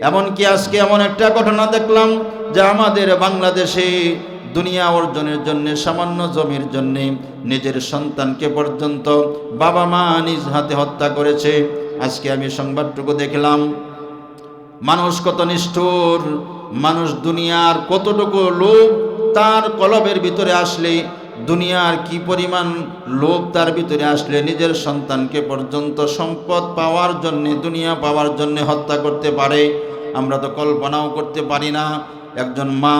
এমনকি আজকে এমন একটা ঘটনা দেখলাম যে আমাদের বাংলাদেশে দুনিয়া অর্জনের জন্য, সামান্য জমির জন্য, নিজের সন্তানকে পর্যন্ত বাবা মা নিজ হাতে হত্যা করেছে। আজকে আমি সংবাদটুকু দেখলাম, মানুষ কত নিষ্ঠুর, মানুষ দুনিয়ার কতটুকু লোভ, তার কলবের ভিতরে আসলে দুনিয়ার কি পরিমাণ লোক তার ভিতরে আসলে নিজের সন্তানকে পর্যন্ত সম্পদ পাওয়ার জন্যে, দুনিয়া পাওয়ার জন্যে হত্যা করতে পারে, আমরা তো কল্পনাও করতে পারি না। একজন মা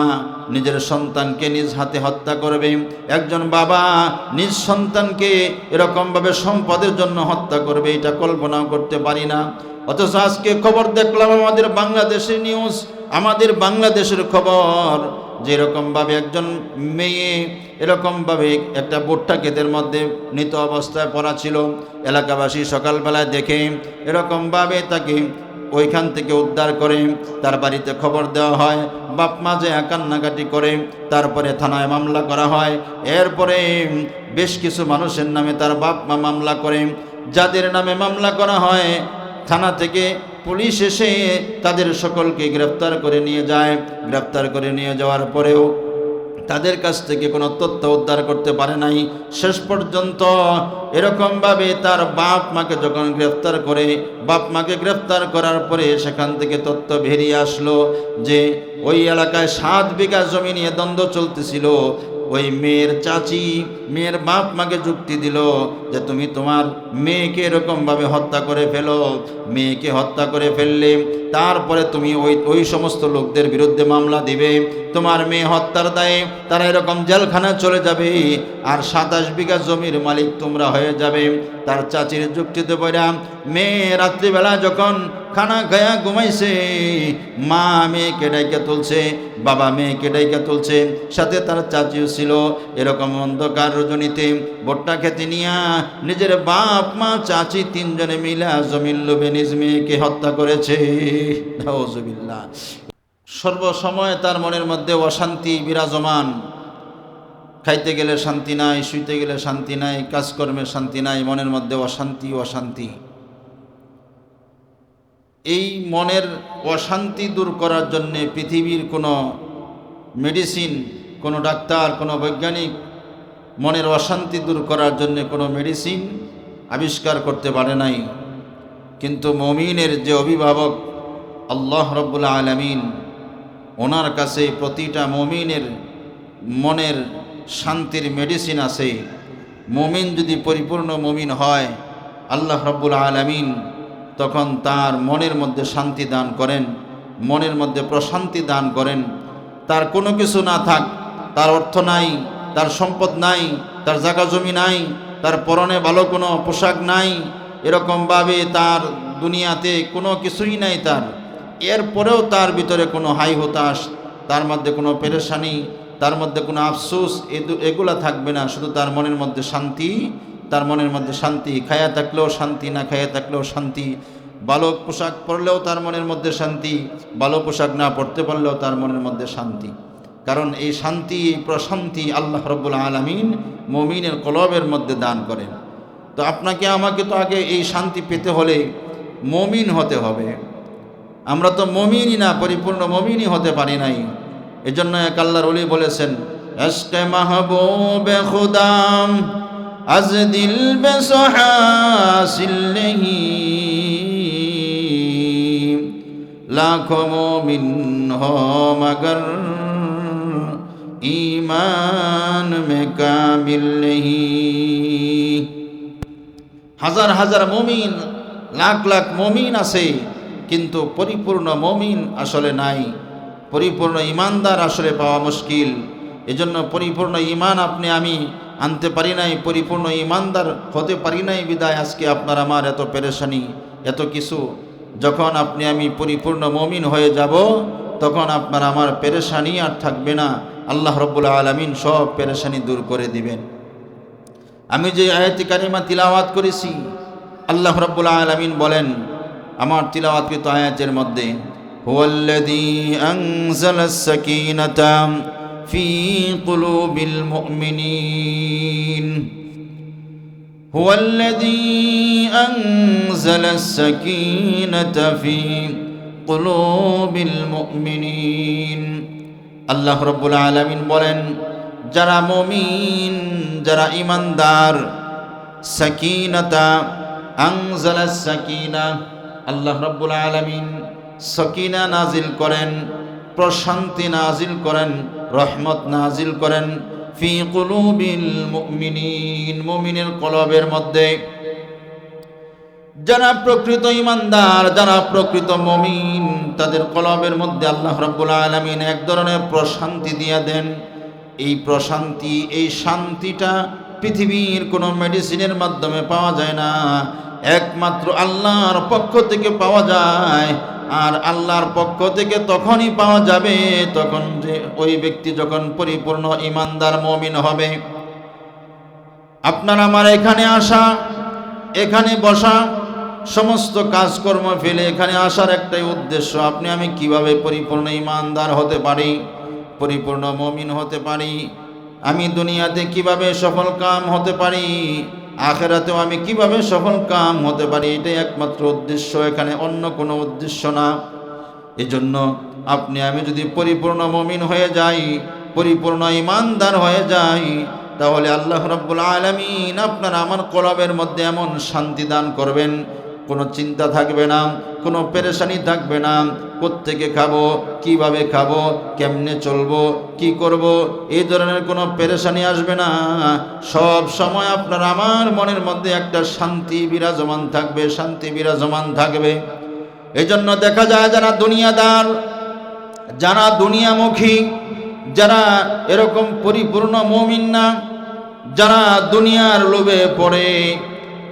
নিজের সন্তানকে নিজ হাতে হত্যা করবে, একজন বাবা নিজ সন্তানকে এরকমভাবে সম্পদের জন্য হত্যা করবে, এটা কল্পনাও করতে পারি না। অথচ আজকে খবর দেখলাম আমাদের বাংলাদেশের নিউজ আমাদের বাংলাদেশের খবর যে এরকমভাবে একজন মেয়ে, এরকমভাবে একটা ভুট্টা ক্ষেতের মধ্যে মৃত অবস্থায় পড়া ছিল। এলাকাবাসী সকালবেলায় দেখে এরকমভাবে তাকে ওইখান থেকে উদ্ধার করে তার বাড়িতে খবর দেওয়া হয়। বাপ মা যে কান্নাকাটি করে, তারপরে থানায় মামলা করা হয়। এরপরে বেশ কিছু মানুষের নামে তার বাপ মা মামলা করে। যাদের নামে মামলা করা হয়, থানা থেকে পুলিশ এসে তাদের সকলকে গ্রেফতার করে নিয়ে যায়। গ্রেফতার করে নিয়ে যাওয়ার পরেও তাদের কাছ থেকে কোনো তথ্য উদ্ধার করতে পারে নাই। শেষ পর্যন্ত এরকমভাবে তার বাপ মাকে যখন গ্রেফতার করে, বাপ মাকে গ্রেফতার করার পরে সেখান থেকে তথ্য বেরিয়ে আসলো যে, ওই এলাকায় সাত বিঘা জমি নিয়ে দ্বন্দ্ব চলতেছিল। ওই মেয়ের চাচি, মেয়ের বাপ মাকে যুক্তি দিল যে তুমি তোমার মেয়েকে এরকমভাবে হত্যা করে ফেলো। মেয়েকে হত্যা করে ফেললে তারপরে তুমি ওই ওই সমস্ত লোকদের বিরুদ্ধে মামলা দিবে। তোমার মেয়ে হত্যার দায়ে তারা এরকম জেলখানায় চলে যাবে আর সাতাশ বিঘা জমির মালিক তোমরা হয়ে যাবে। তার চাচির যুক্তিতে বইরা মেয়ে রাত্রিবেলা যখন খানা খায়া ঘুমাইছে, মা মেয়েকে ডাইকে তুলছে, বাবা মেয়েকে ডাইকে তুলছে, সাথে তার চাচিও ছিল, এরকম অন্ধকার রজনীতে ভোট্টা খেতে নিয়া নিজের বাপ, মা, চাচি তিনজনে মিলা জমিন লোভে নিজ মেয়েকে হত্যা করেছে। সর্বসময় তার মনের মধ্যে অশান্তি বিরাজমান। খাইতে গেলে শান্তি নাই, শুইতে গেলে শান্তি নাই, কাজকর্মে শান্তি নাই, মনের মধ্যে অশান্তি অশান্তি। এই মনের অশান্তি দূর করার জন্যে পৃথিবীর কোনো মেডিসিন কোনো ডাক্তার, কোনো বৈজ্ঞানিক মনের অশান্তি দূর করার জন্য কোনো মেডিসিন আবিষ্কার করতে পারে নাই। কিন্তু মমিনের যে অভিভাবক আল্লাহ রব্বুল্লা আলমিন, ওনার কাছে প্রতিটা মমিনের মনের শান্তির মেডিসিন আছে। মমিন যদি পরিপূর্ণ মমিন হয়, আল্লাহ রব্বুল আলমিন তখন তার মনের মধ্যে শান্তি দান করেন, মনের মধ্যে প্রশান্তি দান করেন। তার কোনো কিছু না থাক তার অর্থ নাই, তার সম্পদ নাই, তার জায়গা জমি নাই, তার পরনে ভালো কোনো পোশাক নাই এরকমভাবে তার দুনিয়াতে কোনো কিছুই নাই তার। এরপরেও তার ভিতরে কোনো হাই হতাশ, তার মধ্যে কোনো পেরেশানি, তার মধ্যে কোনো আফসোস এগুলা থাকবে না। শুধু তার মনের মধ্যে শান্তি, তার মনের মধ্যে শান্তি। খায়া থাকলেও শান্তি, না খায়া থাকলেও শান্তি। ভালো পোশাক পরলেও তার মনের মধ্যে শান্তি, ভালো পোশাক না পরতে পারলেও তার মনের মধ্যে শান্তি। কারণ এই শান্তি এই প্রশান্তি আল্লাহ রব্বুল আলমিন মমিনের কলবের মধ্যে দান করেন। তো আপনাকে, আমাকে তো আগে এই শান্তি পেতে হলে মমিন হতে হবে। আমরা তো মমিনই না, পরিপূর্ণ মমিনই হতে পারি নাই। এজন্য এক আল্লাহর অলি বলেছেন এসকে মাহবুবে খুদাম আজ দিল বেসহাসিল্লেহি লাখো মোমিন হ মগর ইমান মে কামিল হাজার হাজার মমিন, লাখ লাখ মমিন আছে, কিন্তু পরিপূর্ণ মমিন আসলে নাই। পরিপূর্ণ ইমানদার আসলে পাওয়া মুশকিল। এজন্য পরিপূর্ণ ইমান আপনি, আমি আনতে পারি নাই, পরিপূর্ণ ইমানদার হতে পারি নাই বিদায়। আজকে আপনার আমার এত পেরেশানি, এত কিছু। যখন আপনি, আমি পরিপূর্ণ মমিন হয়ে যাব, তখন আপনার আমার পেরেশানি আর থাকবে না। আল্লাহ রব্বুল আলমিন সব পেরেশানি দূর করে দিবেন। আমি যে আয়াতি কারিমা তিলাওয়াত করেছি, আল্লাহ রব্বুল আলমিন বলেন, আমার তিলাওয়াতকৃত আয়াতের মধ্যে, হুয়াল্লাযী ফি ফি আল্লাহ রব্বুল আলামিন বলেন, যারা মমিন, যারা ইমানদার সাকিনাতা আংজালা সাকিনা, আল্লাহ রব্বুল আলামিন সকিনা নাজিল করেন, প্রশান্তি নাজিল করেন, রহমত নাজিল করেন, ফি কুলুবিল মুমিনিন, মুমিনের কলবের মধ্যে যারা প্রকৃত ইমানদার, যারা প্রকৃত মমিন, তাদের কলমের মধ্যে আল্লাহ রাব্বুল আলামিন এক ধরনের প্রশান্তি দিয়ে দেন। এই প্রশান্তি, এই শান্তিটা পৃথিবীর কোনো মেডিসিনের মাধ্যমে পাওয়া যায় না। একমাত্র আল্লাহর পক্ষ থেকে পাওয়া যায়। আর আল্লাহর পক্ষ থেকে তখনই পাওয়া যাবে তখন যে ওই ব্যক্তি যখন পরিপূর্ণ ইমানদার, মমিন হবে। আপনার আমার এখানে আসা, এখানে বসা সমস্ত কাজকর্ম ফেলে এখানে আসার একটাই উদ্দেশ্য, আপনি আমি কীভাবে পরিপূর্ণ ইমানদার হতে পারি, পরিপূর্ণ মমিন হতে পারি, আমি দুনিয়াতে কীভাবে সফল কাম হতে পারি, আখেরাতেও আমি কীভাবে সফল কাম হতে পারি, এটাই একমাত্র উদ্দেশ্য, এখানে অন্য কোনো উদ্দেশ্য না। এজন্য আপনি, আমি যদি পরিপূর্ণ মমিন হয়ে যাই, পরিপূর্ণ ইমানদার হয়ে যাই, তাহলে আল্লাহ রব্বুল আলমিন আপনার আমার কলবের মধ্যে এমন শান্তি দান করবেন কোনো চিন্তা থাকবে না, কোনো পেরেশানি থাকবে না, কোত্থেকে খাব, কীভাবে খাব, কেমনে চলবো, কি করব, এই ধরনের কোনো পেরেশানি আসবে না। সব সময় আপনার আমার মনের মধ্যে একটা শান্তি বিরাজমান থাকবে, শান্তি বিরাজমান থাকবে। এই জন্য দেখা যায় যারা দুনিয়াদার, যারা দুনিয়ামুখী, যারা এরকম পরিপূর্ণ মমিন না, যারা দুনিয়ার লোভে পড়ে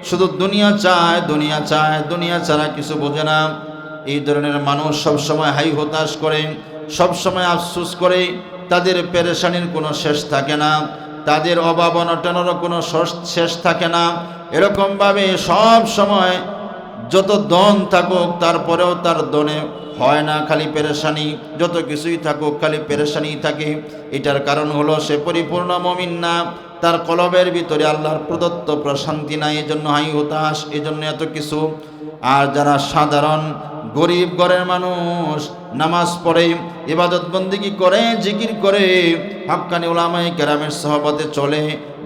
শুধু দুনিয়া চায় দুনিয়া চায়, দুনিয়া ছাড়া কিছু বোঝে না। এই ধরনের মানুষ সব সময় হাই হতাশ করে সব সময় আফসুস করে, তাদের পেরেশানির কোনো শেষ থাকে না। তাদের অভাব অনটনেরও কোনো শেষ- শেষ থাকে না। এরকমভাবে সব সময় যত দন থাকুক, তারপরেও তার দনে হয় না, খালি পেরেশানি। যত কিছুই থাকুক, খালি পেরেশানি থাকে। এটার কারণ হলো সে পরিপূর্ণ মমিন না। তার কলবের ভিতরে আল্লাহর প্রদত্ত প্রশান্তি নাই, এজন্য হাই হতাশ, এজন্য এত কিছু। আর যারা সাধারণ গরিব ঘরের মানুষ নামাজ পড়ে, ইবাদত বন্দিগি করে, জিকির করে হাক্কানি ওলামাই কেরামের সহবতে চলে,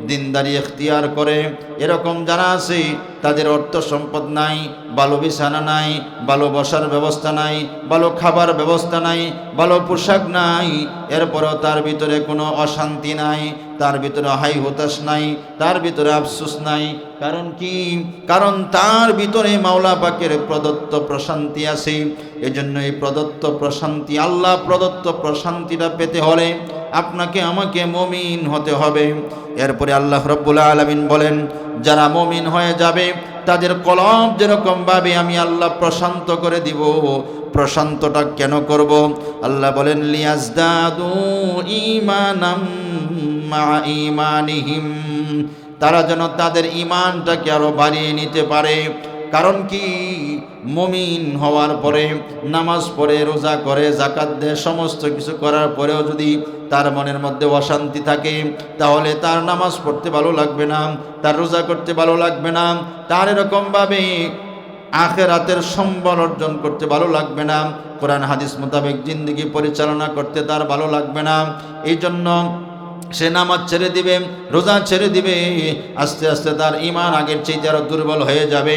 দিনদারি এখতিয়ার করে। এরকম যারা আছে, তাদের অর্থ সম্পদ নাই, ভালো বিছানা নাই, ভালো বসার ব্যবস্থা নাই, ভালো খাবার ব্যবস্থা নাই, ভালো পোশাক নাই, এরপরেও তার ভিতরে কোনো অশান্তি নাই, তার ভিতরে হাই হতাশ নাই, তার ভিতরে আফসোস নাই। কারণ কি? কারণ তার ভিতরে মাওলা পাকের প্রদত্ত প্রশান্তি আছে। এজন্য এই প্রদত্ত প্রশান্তি, আল্লাহ প্রদত্ত প্রশান্তিটা পেতে হলে আপনাকে আমাকে মমিন হতে হবে। এরপরে আল্লাহ রব্বুল আলমিন বলেন, যারা মমিন হয়ে যাবে, তাদের কলম যেরকমভাবে আমি আল্লাহ প্রশান্ত করে দিব, প্রশান্তটা কেন করব? আল্লাহ বলেন, লিয়াজদাদু ইমানাম মা ইমানিহিম তারা যেন তাদের ইমানটাকে আরও বাড়িয়ে নিতে পারে। কারণ কি? মমিন হওয়ার পরে, নামাজ পড়ে, রোজা করে জাকাত দেয়, সমস্ত কিছু করার পরেও যদি তার মনের মধ্যে অশান্তি থাকে, তাহলে তার নামাজ পড়তে ভালো লাগবে না, তার রোজা করতে ভালো লাগবে না, তার এরকমভাবে আখেরাতের সম্বল অর্জন করতে ভালো লাগবে না, কোরআন হাদিস মোতাবেক জিন্দগি পরিচালনা করতে তার ভালো লাগবে না। এই জন্য সে নামাজ ছেড়ে দিবে, রোজা ছেড়ে দিবে, আস্তে আস্তে তার ইমান আগের চেয়ে আরও দুর্বল হয়ে যাবে।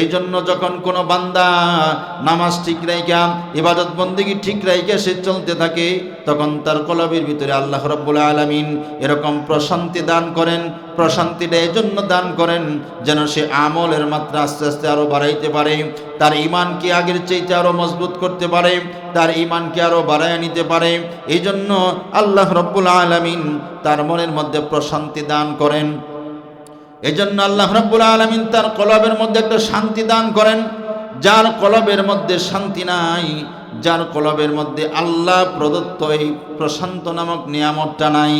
এই জন্য যখন কোনো বান্দা নামাজ ঠিক রাইকা ইবাদত বন্দিগি ঠিক রাইকা সে চলতে থাকে, তখন তার কলবের ভিতরে আল্লাহ রব্বুল আলমিন এরকম প্রশান্তি দান করেন। প্রশান্তিটা এই জন্য দান করেন, যেন সে আমলের মাত্রা আস্তে আস্তে আরও বাড়াইতে পারে। তার ইমানকে আগের চাইতে আরও মজবুত করতে পারে, তার ইমানকে আরও বাড়ায় নিতে পারে। এই জন্য আল্লাহ রব্বুল আলমিন তার মনের মধ্যে প্রশান্তি দান করেন। এই জন্য আল্লাহ রব্বুল আলমিন তার কলবের মধ্যে একটা শান্তি দান করেন। যার কলবের মধ্যে শান্তি নাই, যার কলবের মধ্যে আল্লাহ প্রদত্ত এই প্রশান্ত নামক নিয়ামতটা নাই,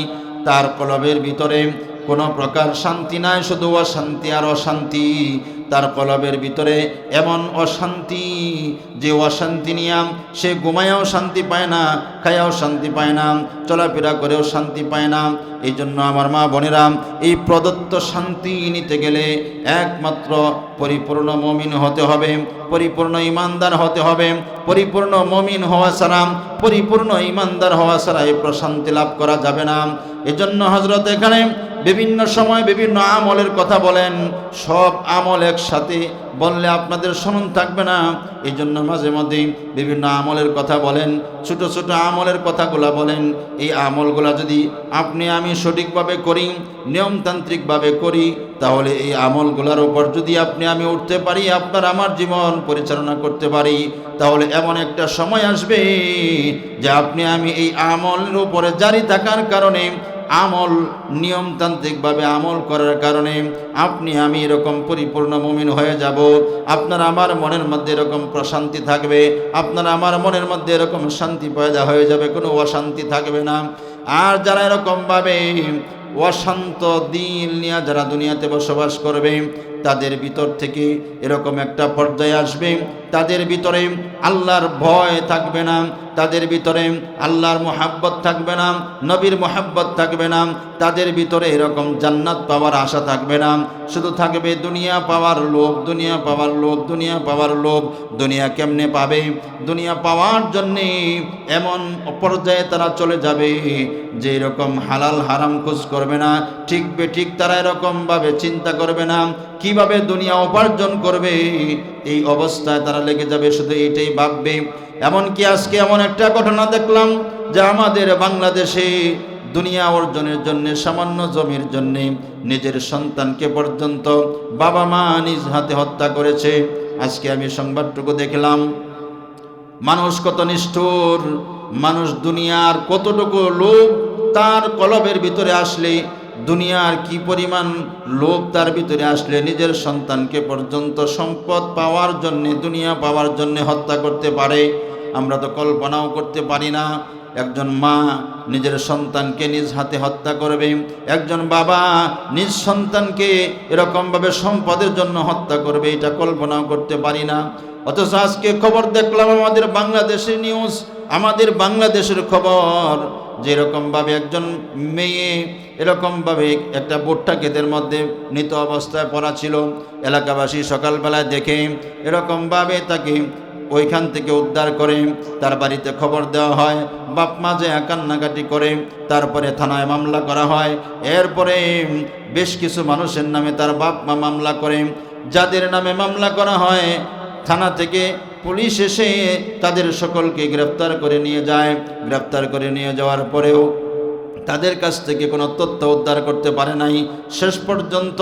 তার কলবের ভিতরে কোনো প্রকার শান্তি নাই, শুধু অশান্তি আর অশান্তি। তার কলবের ভিতরে এমন অশান্তি যে অশান্তি নিয়াম সে ঘুমায়াও শান্তি পায় না, খায়াও শান্তি পায় না, চলাফেরা করেও শান্তি পায় না। এই জন্য আমার মা বোনেরা, এই প্রদত্ত শান্তি নিতে গেলে একমাত্র পরিপূর্ণ মমিন হতে হবে, পরিপূর্ণ ইমানদার হতে হবে, পরিপূর্ণ মমিন হওয়া ছাড়া, পরিপূর্ণ ইমানদার হওয়া ছাড়া এই প্রশান্তি লাভ করা যাবে না। এজন্য হজরত এখানে বিভিন্ন সময় বিভিন্ন আমলের কথা বলেন, সব আমল একসাথে বললে আপনাদের স্মরণ থাকবে না। এই জন্য মাঝে মধ্যে বিভিন্ন আমলের কথা বলেন, ছোট ছোট আমলের কথাগুলা বলেন। এই আমলগুলা যদি আপনি আমি সঠিকভাবে করি, নিয়মতান্ত্রিকভাবে করি, তাহলে এই আমলগুলার উপর যদি আপনি আমি উঠতে পারি, আপনার আমার জীবন পরিচালনা করতে পারি, তাহলে এমন একটা সময় আসবে যে আপনি আমি এই আমলের উপরে জারি থাকার কারণে আমল নিয়মতান্ত্রিকভাবে আমল করার কারণে আপনি, আমি এরকম পরিপূর্ণ মমিন হয়ে যাব। আপনার আমার মনের মধ্যে এরকম প্রশান্তি থাকবে। আপনার আমার মনের মধ্যে এরকম শান্তি পয়দা হয়ে যাবে, কোনো অশান্তি থাকবে না। আর যারা এরকমভাবে অশান্ত দিন নিয়ে যারা দুনিয়াতে বসবাস করবে তাদের ভিতর থেকে এরকম একটা পর্যায়ে আসবে। তাদের ভিতরে আল্লাহর ভয় থাকবে না, তাদের ভিতরে আল্লাহর মোহাব্বত থাকবে না, নবীর মোহাব্বত থাকবে না, তাদের ভিতরে এরকম জান্নাত পাওয়ার আশা থাকবে না। শুধু থাকবে দুনিয়া পাওয়ার লোভ, দুনিয়া পাওয়ার লোভ, দুনিয়া পাওয়ার লোভ। দুনিয়া কেমনে পাবে? দুনিয়া পাওয়ার জন্যে এমন পর্যায়ে তারা চলে যাবে যে এরকম হালাল হারাম খোঁজ করবে না। ঠিক বে ঠিক তারা এরকমভাবে চিন্তা করবে না। কীভাবে দুনিয়া উপার্জন করবে, এই অবস্থায় তারা লেগে যাবে, শুধু এটাই ভাববে। এমনকি আজকে এমন একটা ঘটনা দেখলাম যে আমাদের বাংলাদেশে দুনিয়া অর্জনের জন্য, সামান্য জমির জন্য নিজের সন্তানকে পর্যন্ত বাবা মা নিজ হাতে হত্যা করেছে। আজকে আমি সংবাদটুকু দেখলাম, মানুষ কত নিষ্ঠুর, মানুষ দুনিয়ার কতটুকু লোক তার কলবের ভিতরে আসলে দুনিয়ার কি পরিমাণ লোভ তার ভিতরে আসলে নিজের সন্তানকে পর্যন্ত সম্পদ পাওয়ার জন্যে, দুনিয়া পাওয়ার জন্যে হত্যা করতে পারে, আমরা তো কল্পনাও করতে পারি না। একজন মা নিজের সন্তানকে নিজ হাতে হত্যা করবে, একজন বাবা নিজ সন্তানকে এরকমভাবে সম্পদের জন্য হত্যা করবে, এটা কল্পনাও করতে পারি না। অথচ আজকে খবর দেখলাম আমাদের বাংলাদেশের নিউজ আমাদের বাংলাদেশের খবর, যেরকমভাবে একজন মেয়ে, এরকমভাবে একটা ভুট্টা ক্ষেতের মধ্যে মৃত অবস্থায় পড়া ছিল, এলাকাবাসী সকালবেলায় দেখে এরকমভাবে তাকে ওইখান থেকে উদ্ধার করে তার বাড়িতে খবর দেওয়া হয়। বাপ মা যে করে, তারপরে থানায় মামলা করা হয়। এরপরে বেশ কিছু মানুষের নামে তার বাপ মা মামলা করে। যাদের নামে মামলা করা হয় থানা থেকে পুলিশ এসে তাদের সকলকে গ্রেপ্তার করে নিয়ে যায়। গ্রেপ্তার করে নিয়ে যাওয়ার পরেও তাদের কাছ থেকে কোনো তথ্য উদ্ধার করতে পারে নাই। শেষ পর্যন্ত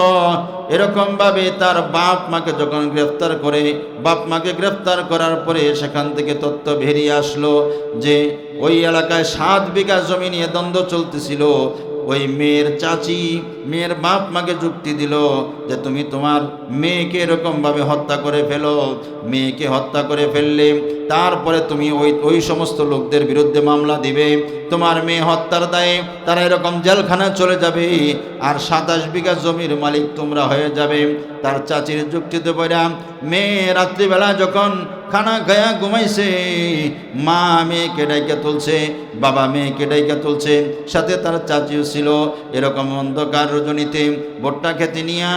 এরকমভাবে তার বাপ মাকে যখন গ্রেফতার করে, বাপ মাকে গ্রেফতার করার পরে সেখান থেকে তথ্য বেরিয়ে আসলো যে, ওই এলাকায় সাত বিঘা জমি নিয়ে দ্বন্দ্ব চলতেছিল। ওই মেয়ের চাচি, মেয়ের বাপ মাকে যুক্তি দিল যে তুমি তোমার মেয়েকে এরকমভাবে হত্যা করে ফেলো। মেয়েকে হত্যা করে ফেললে তারপরে তুমি ওই ওই সমস্ত লোকদের বিরুদ্ধে মামলা দিবে। তোমার মেয়ে হত্যার দায়ে তারা এরকম জেলখানায় চলে যাবে আর সাতাশ বিঘা জমির মালিক তোমরা হয়ে যাবে। তার চাচির যুক্তিতে বইরা মেয়ে রাত্রিবেলা যখন খানা খায়া ঘুমাইছে, মা মেয়েকে ডাইকা তুলছে, বাবা মেয়েকে ডাইকা তুলছে সাথে তার চাচিও ছিল, এরকম অন্ধকার রজনীতে ভোট্টা খেতে নিয়া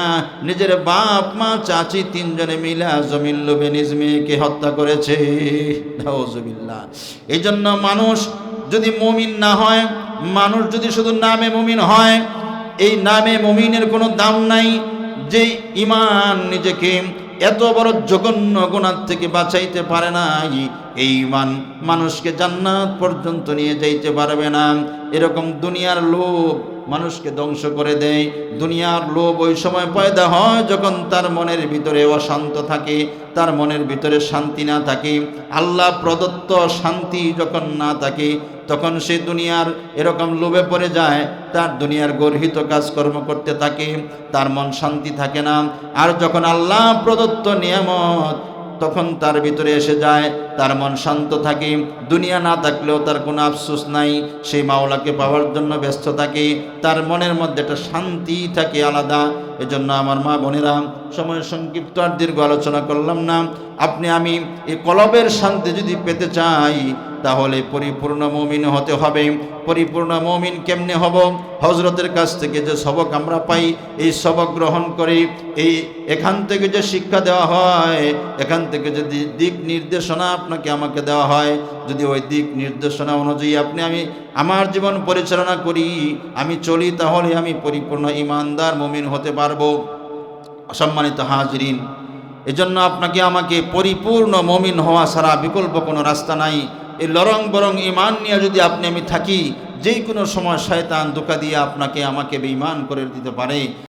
নিজের বাপ, মা, চাচি তিনজনে মিলে জমিন লোভে নিজ মেয়েকে হত্যা করেছে। এই জন্য মানুষ যদি মমিন না হয়, মানুষ যদি শুধু নামে মমিন হয়, এই নামে মমিনের কোনো দাম নাই যে ইমান নিজেকে এত বড় জঘন্য গুণার থেকে বাঁচাইতে পারে না এই মান মানুষকে জান্নাত পর্যন্ত নিয়ে যাইতে পারবে না। এরকম দুনিয়ার লোভ মানুষকে ধ্বংস করে দেয়। দুনিয়ার লোভ ওই সময় পয়দা হয় যখন তার মনের ভিতরে অশান্ত থাকে, তার মনের ভিতরে শান্তি না থাকে। আল্লাহ প্রদত্ত শান্তি যখন না থাকে, তখন সে দুনিয়ার এরকম লোভে পড়ে যায়, তার দুনিয়ার গর্হিত কাজকর্ম করতে থাকে, তার মন শান্তি থাকে না। আর যখন আল্লাহ প্রদত্ত নিয়ামত তখন তার ভিতরে এসে যায়, তার মন শান্ত থাকে, দুনিয়া না থাকলেও তার কোনো আফসোস নাই, সেই মাওলাকে পাওয়ার জন্য ব্যস্ত থাকে, তার মনের মধ্যে একটা শান্তি থাকে আলাদা। এজন্য আমার মা বোনেরা, সময় সংক্ষিপ্ত আর দীর্ঘ আলোচনা করলাম না। আপনি আমি এই কলবের শান্তি যদি পেতে চাই তাহলে পরিপূর্ণ মমিন হতে হবে। পরিপূর্ণ মমিন কেমনে হব? হজরতের কাছ থেকে যে সবক আমরা পাই, এই সবক গ্রহণ করি, এই এখান থেকে যে শিক্ষা দেওয়া হয়, এখান থেকে যদি দিক নির্দেশনা আপনাকে আমাকে দেওয়া হয়, যদি ওই দিক নির্দেশনা অনুযায়ী আপনি আমি আমার জীবন পরিচালনা করি, আমি চলি, তাহলে আমি পরিপূর্ণ ইমানদার মমিন হতে পারব। সম্মানিত হাজরিন, এজন্য আপনাকে আমাকে পরিপূর্ণ মমিন হওয়া ছাড়া বিকল্প কোনো রাস্তা নাই। এই লরং বরং ইমান নিয়ে যদি আপনি, আমি থাকি যে কোনো সময় শয়তান দোকা দিয়ে আপনাকে, আমাকে বেঈমান করে দিতে পারে